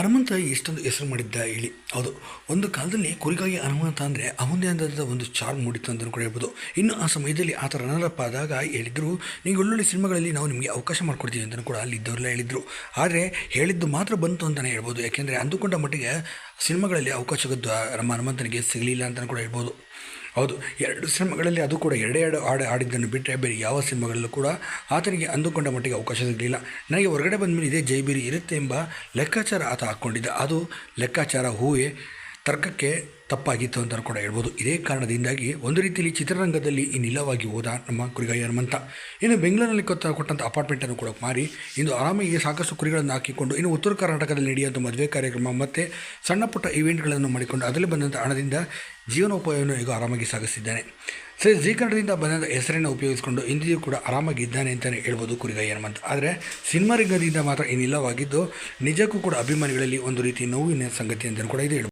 ಹನುಮಂತ ಎಷ್ಟೊಂದು ಹೆಸರು ಮಾಡಿದ್ದ ಹೇಳಿ. ಹೌದು, ಒಂದು ಕಾಲದಲ್ಲಿ ಕುರಿಗಾಗಿ ಹನುಮಂತ ಅಂದರೆ ಅವನದೇ ಆದ ಒಂದು ಚಾರ್ಮ್ ಮೂಡಿತ್ತು ಅಂತಲೂ ಕೂಡ ಹೇಳ್ಬೋದು. ಇನ್ನು ಆ ಸಮಯದಲ್ಲಿ ಆತ ರನ್ನರಪ್ಪ ಆದಾಗ ಹೇಳಿದರು ನೀವು ಒಳ್ಳೊಳ್ಳೆ ಸಿನಿಮಾಗಳಲ್ಲಿ ನಾವು ನಿಮಗೆ ಅವಕಾಶ ಮಾಡಿಕೊಡ್ತೀವಿ ಅಂತಲೂ ಕೂಡ ಅಲ್ಲಿ ಇದ್ದವರೆಲ್ಲ ಹೇಳಿದರು. ಆದರೆ ಹೇಳಿದ್ದು ಮಾತ್ರ ಬಂತು ಅಂತಲೇ ಹೇಳ್ಬೋದು. ಯಾಕೆಂದರೆ ಅಂದುಕೊಂಡ ಮಟ್ಟಿಗೆ ಸಿನಿಮಾಗಳಲ್ಲಿ ಅವಕಾಶ ನಮ್ಮ ಹನುಮಂತನಿಗೆ ಸಿಗಲಿಲ್ಲ ಅಂತಲೂ ಕೂಡ ಹೇಳ್ಬೋದು. ಹೌದು, ಎರಡು ಸಿನಿಮಾಗಳಲ್ಲಿ ಅದು ಕೂಡ ಎರಡೇ ಎರಡು ಹಾಡು ಆಡಿದ್ದನ್ನು ಬಿಟ್ಟರೆ ಬೇರೆ ಯಾವ ಸಿನಿಮಾಗಳಲ್ಲೂ ಕೂಡ ಆತನಿಗೆ ಅಂದುಕೊಂಡ ಮಟ್ಟಿಗೆ ಅವಕಾಶ ಸಿಗಲಿಲ್ಲ. ನನಗೆ ಹೊರಗಡೆ ಬಂದ ಮೇಲೆ ಇದೇ ಜೈಬೀರಿ ಇರುತ್ತೆ ಎಂಬ ಲೆಕ್ಕಾಚಾರ ಆತ ಹಾಕ್ಕೊಂಡಿದ್ದ. ಅದು ಲೆಕ್ಕಾಚಾರ, ಹೂವೇ ತರ್ಕಕ್ಕೆ ತಪ್ಪಾಗಿತ್ತು ಅಂತ ಕೂಡ ಹೇಳ್ಬೋದು. ಇದೇ ಕಾರಣದಿಂದಾಗಿ ಒಂದು ರೀತಿಯಲ್ಲಿ ಚಿತ್ರರಂಗದಲ್ಲಿ ನಿಲವಾಗಿ ಹೋದ ನಮ್ಮ ಕುರಿಗಾಯಿ ಹನುಮಂತ. ಇನ್ನು ಬೆಂಗಳೂರಿನಲ್ಲಿ ಕೊತ್ತ ಕೊಟ್ಟಂಥ ಅಪಾರ್ಟ್ಮೆಂಟನ್ನು ಕೂಡ ಮಾರಿ ಇಂದು ಆರಾಮಾಗಿ ಸಾಕಷ್ಟು ಕುರಿಗಳನ್ನು ಹಾಕಿಕೊಂಡು, ಇನ್ನು ಉತ್ತರ ಕರ್ನಾಟಕದಲ್ಲಿ ನಡೆಯುವಂಥ ಮದುವೆ ಕಾರ್ಯಕ್ರಮ ಮತ್ತು ಸಣ್ಣ ಪುಟ್ಟ ಇವೆಂಟ್ಗಳನ್ನು ಮಾಡಿಕೊಂಡು, ಅದರಲ್ಲಿ ಬಂದಂಥ ಹಣದಿಂದ ಜೀವನೋಪಾಯವನ್ನು ಈಗ ಆರಾಮಾಗಿ ಸಾಗಿಸಿದ್ದಾನೆ. ಸರಿ ಜಿ ಕನ್ನಡದಿಂದ ಬಂದಂಥ ಹೆಸರನ್ನು ಉಪಯೋಗಿಸಿಕೊಂಡು ಇಂದಿಯೂ ಕೂಡ ಆರಾಮಾಗಿ ಇದ್ದಾನೆ ಅಂತಲೇ ಹೇಳ್ಬೋದು ಕುರಿಗಾಯಿ ಹನುಮಂತ. ಆದರೆ ಸಿನಿಮಾ ರಂಗದಿಂದ ಮಾತ್ರ ಇನ್ನಿಲ್ಲವಾಗಿದ್ದು ನಿಜಕ್ಕೂ ಕೂಡ ಅಭಿಮಾನಿಗಳಲ್ಲಿ ಒಂದು ರೀತಿ ನೋವಿನ ಸಂಗತಿ ಅಂತಲೂ ಕೂಡ ಇದು